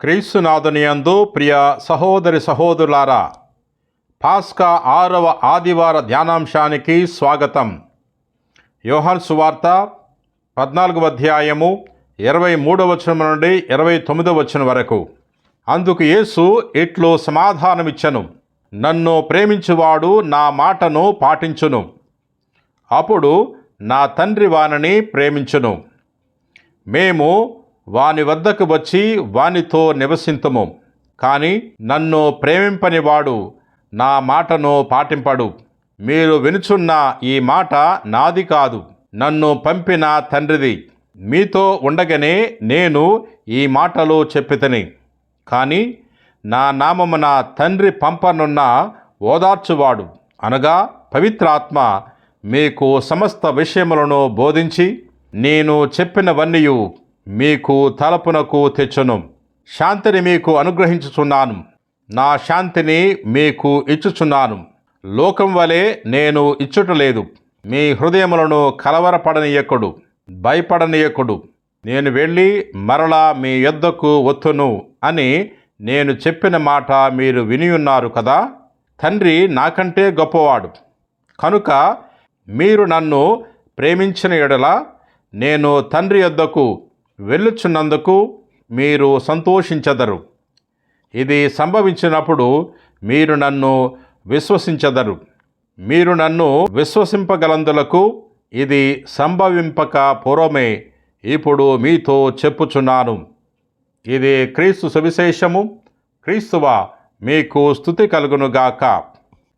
క్రీస్తునాథునియందు ప్రియ సహోదరి సహోదరులారా పాస్కా ఆరవ ఆదివార ధ్యానాంశానికి స్వాగతం. యోహాన్ సువార్త పద్నాలుగవ అధ్యాయము ఇరవై మూడవ వచనం నుండి ఇరవై తొమ్మిదవ వచనం వరకు. అందుకు యేసు ఇట్లు సమాధానమిచ్చను నన్ను ప్రేమించువాడు నా మాటను పాటించును అప్పుడు నా తండ్రి వానని ప్రేమించును. మేము వాని వద్దకు వచ్చి వానితో నివసింతుము. కానీ నన్ను ప్రేమింపనివాడు నా మాటను పాటింపడు. మీరు వినుచున్న ఈ మాట నాది కాదు. నన్ను పంపిన తండ్రిది. మీతో ఉండగానే నేను ఈ మాటలు చెప్పితని. కానీ నా నామమున తండ్రి పంపనున్న ఓదార్చువాడు. అనగా పవిత్రాత్మ మీకు సమస్త విషయములను బోధించి నేను చెప్పినవన్నీయు. మీకు తలపునకు తెచ్చును. శాంతిని మీకు అనుగ్రహించుచున్నాను. నా శాంతిని మీకు ఇచ్చుచున్నాను. లోకం వలె నేను ఇచ్చుటలేదు మీ హృదయములను కలవరపడనీయకుడు భయపడనీయకుడు. నేను వెళ్ళి మరలా మీ యొద్దకు వత్తును అని నేను చెప్పిన మాట మీరు వినియున్నారు కదా? తండ్రి నాకంటే గొప్పవాడు. కనుక మీరు నన్ను ప్రేమించిన ఎడల నేను తండ్రి యొద్దకు వెళ్ళుచున్నందుకు మీరు సంతోషించదరు. ఇది సంభవించినప్పుడు మీరు నన్ను విశ్వసించదరు. మీరు నన్ను విశ్వసింపగలందులకు ఇది సంభవింపక పూర్వమే ఇప్పుడు మీతో చెప్పుచున్నాను. ఇది క్రీస్తు సువిశేషము. క్రీస్తువ మీకు స్థుతి కలుగునుగాక.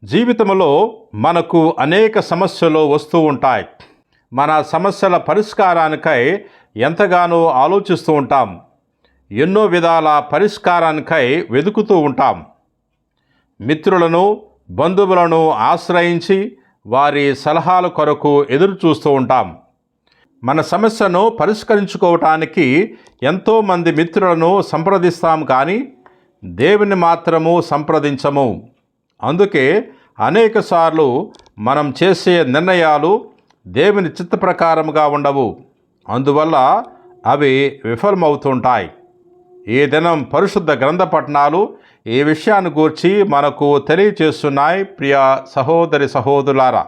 జీవితంలో మనకు అనేక సమస్యలు వస్తూ ఉంటాయి. మన సమస్యల పరిష్కారానికై ఎంతగానో ఆలోచిస్తూ ఉంటాం. ఎన్నో విధాల పరిష్కారానికై వెతుకుతూ ఉంటాం. మిత్రులను బంధువులను ఆశ్రయించి వారి సలహాల కొరకు ఎదురు చూస్తూ ఉంటాం. మన సమస్యను పరిష్కరించుకోవటానికి ఎంతోమంది మిత్రులను సంప్రదిస్తాం కానీ దేవుని మాత్రము సంప్రదించము. అందుకే అనేకసార్లు మనం చేసే నిర్ణయాలు దేవుని చిత్త ప్రకారముగా ఉండవు. అందువల్ల అవి విఫలమవుతుంటాయి. ఈ దినం పరిశుద్ధ గ్రంథ పట్టణాలు ఈ విషయాన్ని గూర్చి మనకు తెలియచేస్తున్నాయి ప్రియ సహోదరి సహోదరులారా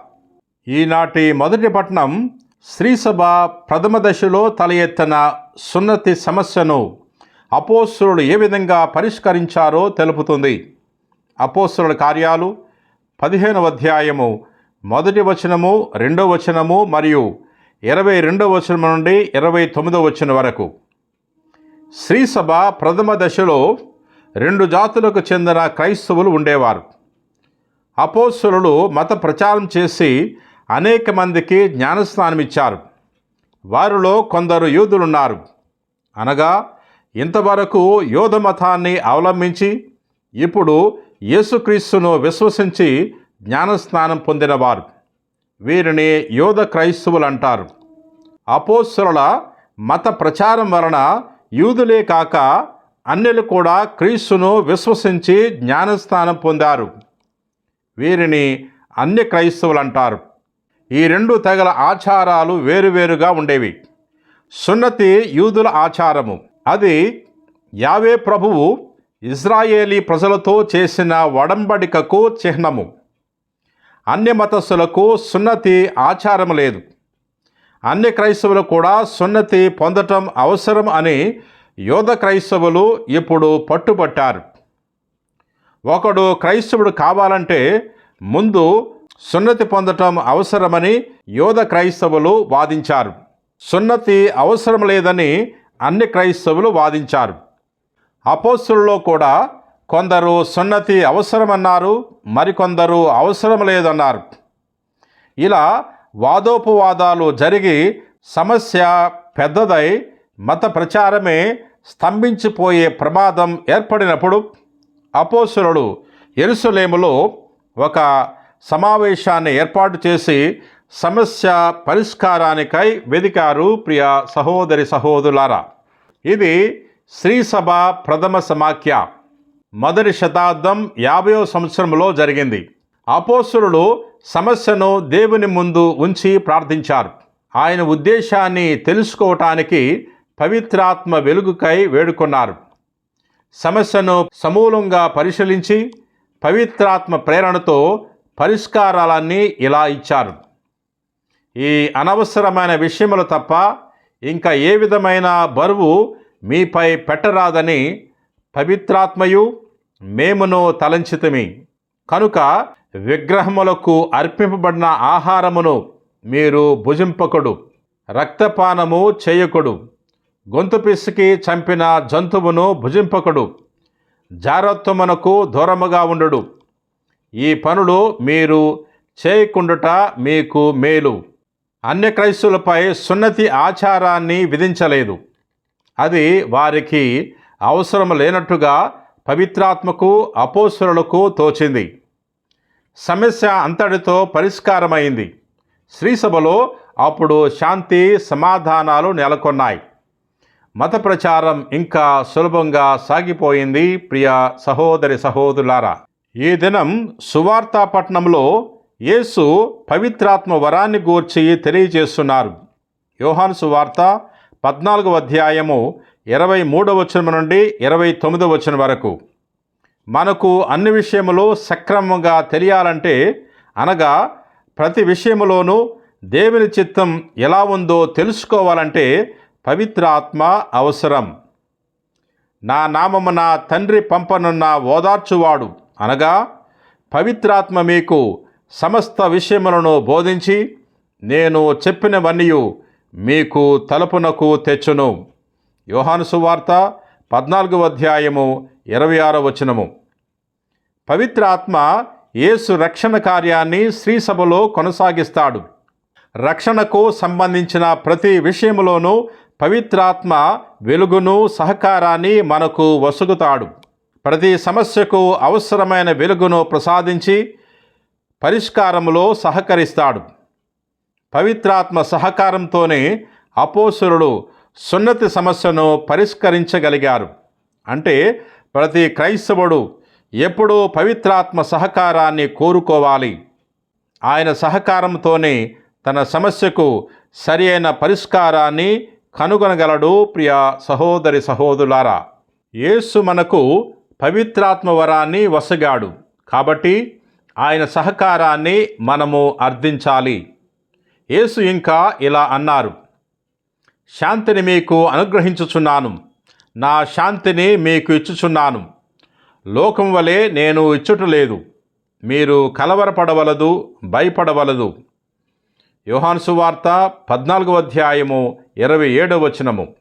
ఈనాటి మొదటి పట్టణం శ్రీసభ ప్రథమ దశలో తల ఎత్తిన సున్నతి సమస్యను అపోస్తులు ఏ విధంగా పరిష్కరించారో తెలుపుతుంది. అపోస్తుల కార్యాలు పదిహేనవ అధ్యాయము మొదటి వచనము రెండవ వచనము మరియు ఇరవై రెండవ వచనం నుండి ఇరవై తొమ్మిదవ వచనం వరకు. శ్రీసభ ప్రథమ దశలో రెండు జాతులకు చెందిన క్రైస్తవులు ఉండేవారు. అపోస్తులు మత ప్రచారం చేసి అనేక మందికి జ్ఞానస్నానమిచ్చారు వారిలో కొందరు యూదులున్నారు. అనగా ఇంతవరకు యోధ మతాన్ని అవలంబించి ఇప్పుడు యేసుక్రీస్తును విశ్వసించి జ్ఞానస్నానం పొందినవారు. వీరిని యోధ క్రైస్తవులు అంటారు అపోస్తుల మత ప్రచారం వలన యూదులే కాక అన్యులు కూడా క్రీస్తును విశ్వసించి జ్ఞానస్థానం పొందారు. వీరిని అన్య క్రైస్తవులు అంటారు ఈ రెండు తెగల ఆచారాలు వేరువేరుగా ఉండేవి. సున్నతి యూదుల ఆచారము. అది యావే ప్రభువు ఇజ్రాయేలీ ప్రజలతో చేసిన వడంబడికకు చిహ్నము. అన్య మతస్థులకు సున్నతి ఆచారం లేదు. అన్య క్రైస్తవులు కూడా సున్నతి పొందటం అవసరం అని యోధ క్రైస్తవులు ఇప్పుడు పట్టుబట్టారు. ఒకడు క్రైస్తవుడు కావాలంటే ముందు సున్నతి పొందటం అవసరమని యోధ క్రైస్తవులు వాదించారు. సున్నతి అవసరం లేదని అన్ని క్రైస్తవులు వాదించారు. అపోస్తుల్లో కూడా కొందరు సున్నతి అవసరమన్నారు మరికొందరు అవసరం లేదన్నారు ఇలా వాదోపవాదాలు జరిగి సమస్య పెద్దదై మత ప్రచారమే స్తంభించిపోయే ప్రమాదం ఏర్పడినప్పుడు అపోసురుడు ఎరుసలేములో ఒక సమావేశాన్ని ఏర్పాటు చేసి సమస్య పరిష్కారానికై వెదికారు ప్రియ సహోదరి సహోదరులారా ఇది శ్రీసభ ప్రథమ సమాఖ్య. మొదటి శతాబ్దం యాభయో సంవత్సరంలో జరిగింది. అపోసురులు సమస్యను దేవుని ముందు ఉంచి ప్రార్థించారు. ఆయన ఉద్దేశాన్ని తెలుసుకోవటానికి పవిత్రాత్మ వెలుగుకై వేడుకున్నారు. సమస్యను సమూలంగా పరిశీలించి పవిత్రాత్మ ప్రేరణతో పరిష్కారాలన్నీ ఇలా ఇచ్చారు. ఈ అనవసరమైన విషయములు తప్ప ఇంకా ఏ విధమైన బరువు మీపై పెట్టరాదని పవిత్రాత్మయు మేమును తలంచితమి. కనుక విగ్రహములకు అర్పింపబడిన ఆహారమును మీరు భుజింపకుడు రక్తపానము చేయకుడు గొంతు పిసికి చంపిన జంతువును భుజింపకుడు జారత్వమునకు దూరముగా ఉండుడు. ఈ పనులు మీరు చేయకుండుట మీకు మేలు. అన్య క్రైస్తులపై సున్నతి ఆచారాన్ని విధించలేదు. అది వారికి అవసరం లేనట్టుగా పవిత్రాత్మకు అపోసురులకు తోచింది. సమస్య అంతటితో పరిష్కారమైంది. శ్రీసభలో అప్పుడు శాంతి సమాధానాలు నెలకొన్నాయి. మత ప్రచారం ఇంకా సులభంగా సాగిపోయింది ప్రియ సహోదరి సహోదరులారా ఈ దినం సువార్తాపట్నంలో యేసు పవిత్రాత్మ వరాన్ని గూర్చి తెలియజేస్తున్నారు. యోహాను సువార్త పద్నాలుగవ అధ్యాయము ఇరవై మూడవ వచనం నుండి ఇరవై తొమ్మిదవ వచనం వరకు. మనకు అన్ని విషయములు సక్రమంగా తెలియాలంటే అనగా ప్రతి విషయములోనూ దేవుని చిత్తం ఎలా ఉందో తెలుసుకోవాలంటే పవిత్ర ఆత్మ అవసరం. నా నామమున తండ్రి పంపనున్న ఓదార్చువాడు అనగా పవిత్రాత్మ మీకు సమస్త విషయములను బోధించి నేను చెప్పినవన్నీ మీకు తలుపునకు తెచ్చును. యోహాను సువార్త పద్నాలుగు అధ్యాయము ఇరవై ఆరో వచనము. పవిత్రాత్మ యేసు రక్షణ కార్యాన్ని శ్రీసభలో కొనసాగిస్తాడు. రక్షణకు సంబంధించిన ప్రతి విషయంలోనూ పవిత్రాత్మ వెలుగును సహకారాన్ని మనకు వసుగుతాడు. ప్రతి సమస్యకు అవసరమైన వెలుగును ప్రసాదించి పరిష్కారములో సహకరిస్తాడు. పవిత్రాత్మ సహకారంతోనే అపోసురుడు సున్నతి సమస్యను పరిష్కరించగలిగారు. అంటే ప్రతి క్రైస్తవుడు ఎప్పుడూ పవిత్రాత్మ సహకారాన్ని కోరుకోవాలి. ఆయన సహకారంతోనే తన సమస్యకు సరి అయిన పరిష్కారాన్ని కనుగొనగలడు ప్రియ సహోదరి సహోదరులారా యేసు మనకు పవిత్రాత్మ వరాన్ని వసగాడు. కాబట్టి ఆయన సహకారాన్ని మనము అర్థించాలి. యేసు ఇంకా ఇలా అన్నారు. శాంతిని మీకు అనుగ్రహించుచున్నాను. నా శాంతిని మీకు ఇచ్చుచున్నాను. లోకం వలె నేను ఇచ్చుటలేదు మీరు కలవరపడవలదు భయపడవలదు. యోహాన్సు వార్త పద్నాలుగు అధ్యాయము ఇరవై ఏడవ వచనము.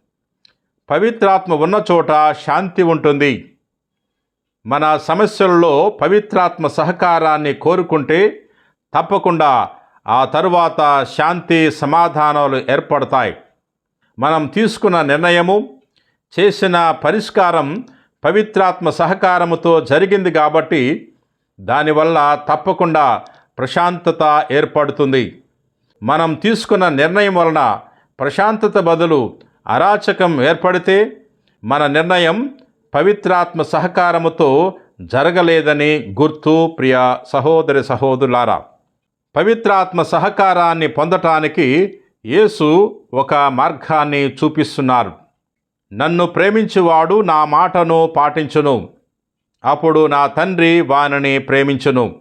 పవిత్రాత్మ ఉన్న చోట శాంతి ఉంటుంది. మన సమస్యలలో పవిత్రాత్మ సహకారాన్ని కోరుకుంటే తప్పకుండా ఆ తరువాత శాంతి సమాధానాలు ఏర్పడతాయి. మనం తీసుకున్న నిర్ణయము చేసిన పరిష్కారం పవిత్రాత్మ సహకారముతో జరిగింది కాబట్టి దానివల్ల తప్పకుండా ప్రశాంతత ఏర్పడుతుంది. మనం తీసుకున్న నిర్ణయం వలన ప్రశాంతత బదులు అరాచకం ఏర్పడితే మన నిర్ణయం పవిత్రాత్మ సహకారముతో జరగలేదని గుర్తు ప్రియ సహోదరి సహోదరులారా పవిత్రాత్మ సహకారాన్ని పొందటానికి యేసు ఒక మార్గాన్ని చూపిస్తున్నారు. నన్ను ప్రేమించువాడు నా మాటను పాటించును. అప్పుడు నా తండ్రి వానిని ప్రేమించును.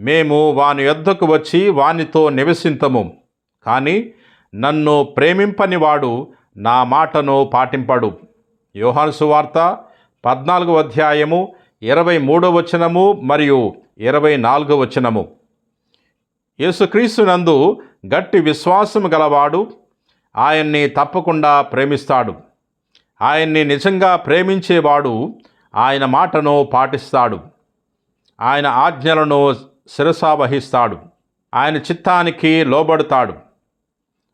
మేము వాని యొద్దకు వచ్చి వానితో నివసింతము. కానీ నన్ను ప్రేమింపనివాడు నా మాటను పాటింపడు. యోహాను సువార్త పద్నాలుగు అధ్యాయము ఇరవై మూడో వచనము మరియు ఇరవై నాలుగో వచనము. యేసుక్రీస్తునందు గట్టి విశ్వాసము గలవాడు ఆయన్ని తప్పకుండా ప్రేమిస్తాడు. ఆయన్ని నిజంగా ప్రేమించేవాడు ఆయన మాటను పాటిస్తాడు. ఆయన ఆజ్ఞలను శిరసావహిస్తాడు ఆయన చిత్తానికి లోబడతాడు.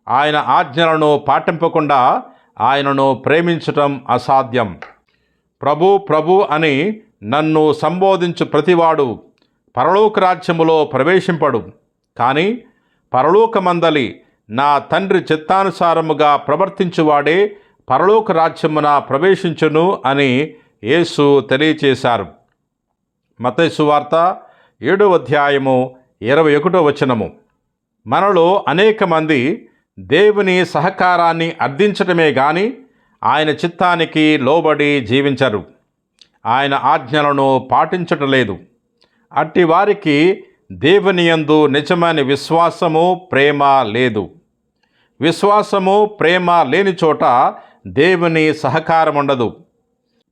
ఆయన ఆజ్ఞలను పాటింపకుండా ఆయనను ప్రేమించటం అసాధ్యం. ప్రభు ప్రభు అని నన్ను సంబోధించు ప్రతివాడు పరలోక రాజ్యములో ప్రవేశింపడు. కానీ పరలోకమందలి నా తండ్రి చిత్తానుసారముగా ప్రవర్తించువాడే పరలోక రాజ్యమున ప్రవేశించును అని యేసు తెలియచేశారు. మతైసు వార్త ఏడో అధ్యాయము ఇరవై ఒకటో వచనము. మనలో అనేక మంది దేవుని సహకారాన్ని అర్థించటమే గాని ఆయన చిత్తానికి లోబడి జీవించరు. ఆయన ఆజ్ఞలను పాటించటలేదు. అట్టి వారికి దేవుని యందు నిజమైన విశ్వాసము ప్రేమ లేదు. విశ్వాసము ప్రేమ లేని చోట దేవుని సహకారం ఉండదు.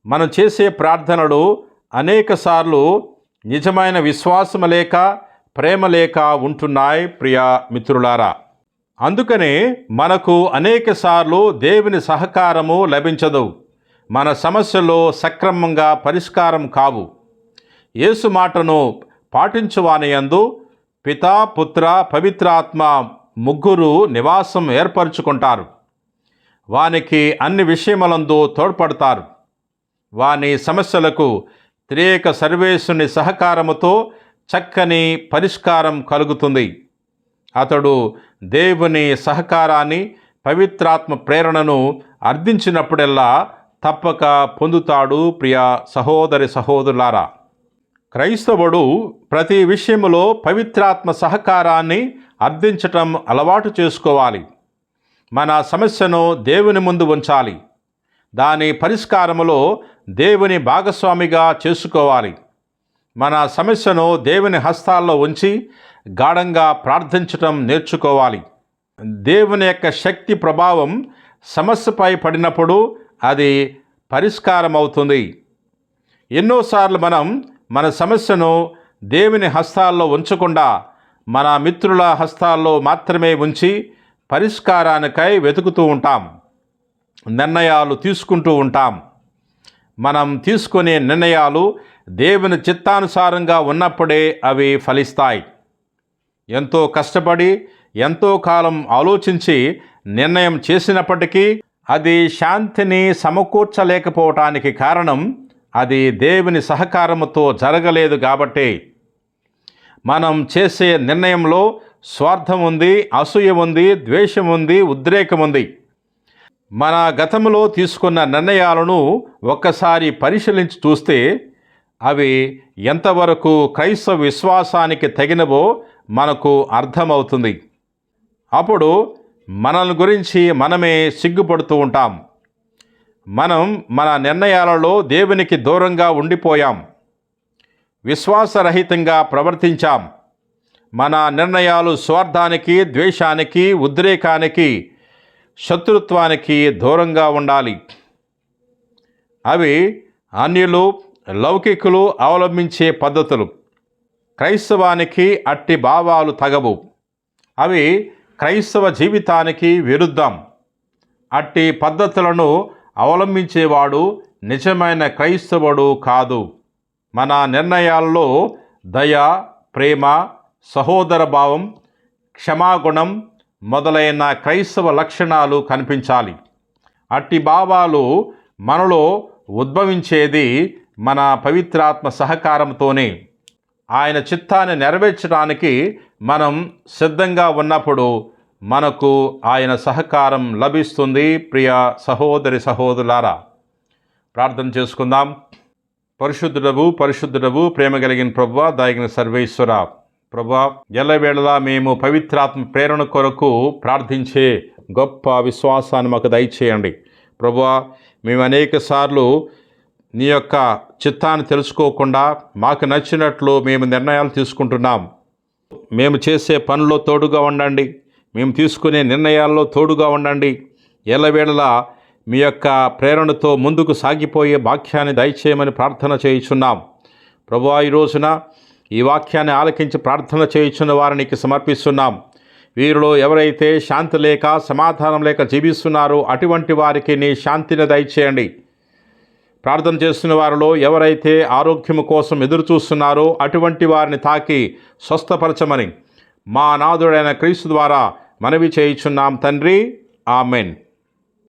మనం చేసే ప్రార్థనలు అనేకసార్లు నిజమైన విశ్వాసం లేక ప్రేమ లేక ఉంటున్నాయి ప్రియ మిత్రులారా. అందుకనే మనకు అనేకసార్లు దేవుని సహకారము లభించదు. మన సమస్యలు సక్రమంగా పరిష్కారం కావు. యేసు మాటను పాటించువానియందు పితా పుత్ర పవిత్రాత్మ ముగ్గురు నివాసం ఏర్పరచుకుంటారు. వానికి అన్ని విషయములందు తోడ్పడతారు. వాని సమస్యలకు త్రియేక సర్వేశుని సహకారముతో చక్కని పరిష్కారం కలుగుతుంది. అతడు దేవుని సహకారాన్ని పవిత్రాత్మ ప్రేరణను అర్థించినప్పుడెల్లా తప్పక పొందుతాడు ప్రియ సహోదరి సహోదరులారా. క్రైస్తవుడు ప్రతి విషయములో పవిత్రాత్మ సహకారాన్ని అర్థించటం అలవాటు చేసుకోవాలి. మన సమస్యను దేవుని ముందు ఉంచాలి. దాని పరిష్కారములో దేవుని భాగస్వామిగా చేసుకోవాలి. మన సమస్యను దేవుని హస్తాల్లో ఉంచి గాఢంగా ప్రార్థించటం నేర్చుకోవాలి. దేవుని యొక్క శక్తి ప్రభావం సమస్యపై పడినప్పుడు అది పరిష్కారం అవుతుంది ఎన్నోసార్లు మనం మన సమస్యను దేవుని హస్తాల్లో ఉంచకుండా మన మిత్రుల హస్తాల్లో మాత్రమే ఉంచి పరిష్కారానికై వెతుకుతూ ఉంటాం. నిర్ణయాలు తీసుకుంటూ ఉంటాం. మనం తీసుకునే నిర్ణయాలు దేవుని చిత్తానుసారంగా ఉన్నప్పుడే అవి ఫలిస్తాయి. ఎంతో కష్టపడి ఎంతో కాలం ఆలోచించి నిర్ణయం చేసినప్పటికీ అది శాంతిని సమకూర్చలేకపోవటానికి కారణం అది దేవుని సహకారముతో జరగలేదు కాబట్టి మనం చేసే నిర్ణయంలో స్వార్థం ఉంది అసూయ ఉంది ద్వేషం ఉంది ఉద్రేకం ఉంది. మన గతంలో తీసుకున్న నిర్ణయాలను ఒక్కసారి పరిశీలించి చూస్తే అవి ఎంతవరకు క్రైస్తవ విశ్వాసానికి తగినవో మనకు అర్థమవుతుంది. అప్పుడు మనల్ని గురించి మనమే సిగ్గుపడుతూ ఉంటాం. మనం మన నిర్ణయాలలో దేవునికి దూరంగా ఉండిపోయాం. విశ్వాసరహితంగా ప్రవర్తించాం. మన నిర్ణయాలు స్వార్థానికి ద్వేషానికి ఉద్రేకానికి శత్రుత్వానికి దూరంగా ఉండాలి. అవి అన్యులు లౌకికులు అవలంబించే పద్ధతులు. క్రైస్తవానికి అట్టి భావాలు తగవు. అవి క్రైస్తవ జీవితానికి విరుద్ధం. అట్టి పద్ధతులను అవలంబించేవాడు నిజమైన క్రైస్తవుడు కాదు. మన నిర్ణయాల్లో దయ ప్రేమ సహోదర భావం క్షమాగుణం మొదలైన క్రైస్తవ లక్షణాలు కనిపించాలి. అట్టి భావాలు మనలో ఉద్భవించేది మన పవిత్రాత్మ సహకారంతోనే. ఆయన చిత్తాన్ని నెరవేర్చడానికి మనం సిద్ధంగా ఉన్నప్పుడు మనకు ఆయన సహకారం లభిస్తుంది ప్రియ సహోదరి సహోదరులారా. ప్రార్థన చేసుకుందాం. పరిశుద్ధుడవు పరిశుద్ధుడవు ప్రేమ కలిగిన ప్రభు దాగిన సర్వేశ్వర. ప్రభా ఎల్లవేళలా మేము పవిత్రాత్మ ప్రేరణ కొరకు ప్రార్థించే గొప్ప విశ్వాసాన్ని మాకు దయచేయండి. ప్రభా మేము అనేక సార్లు నీ యొక్క చిత్తాన్ని తెలుసుకోకుండా మాకు నచ్చినట్లు మేము నిర్ణయాలు తీసుకుంటున్నాం. మేము చేసే పనిలో తోడుగా ఉండండి. మేము తీసుకునే నిర్ణయాల్లో తోడుగా ఉండండి. ఎల్లవేళలా మీ యొక్క ప్రేరణతో ముందుకు సాగిపోయే వాక్యాన్ని దయచేయమని ప్రార్థన చేయుచున్నాం. ప్రభు ఈ రోజున ఈ వాక్యాన్ని ఆలకించి ప్రార్థన చేయుచున్న వారికి సమర్పిస్తున్నాం. వీరిలో ఎవరైతే శాంతి లేక సమాధానం లేక జీవిస్తున్నారో అటువంటి వారికి నీ శాంతిని దయచేయండి. ప్రార్థన చేస్తున్న వారిలో ఎవరైతే ఆరోగ్యము కోసం ఎదురు చూస్తున్నారో అటువంటి వారిని తాకి స్వస్థపరచమని మా నాథుడైన క్రీస్తు ద్వారా మనవి చేయుచున్నాం తండ్రి. ఆమెన్.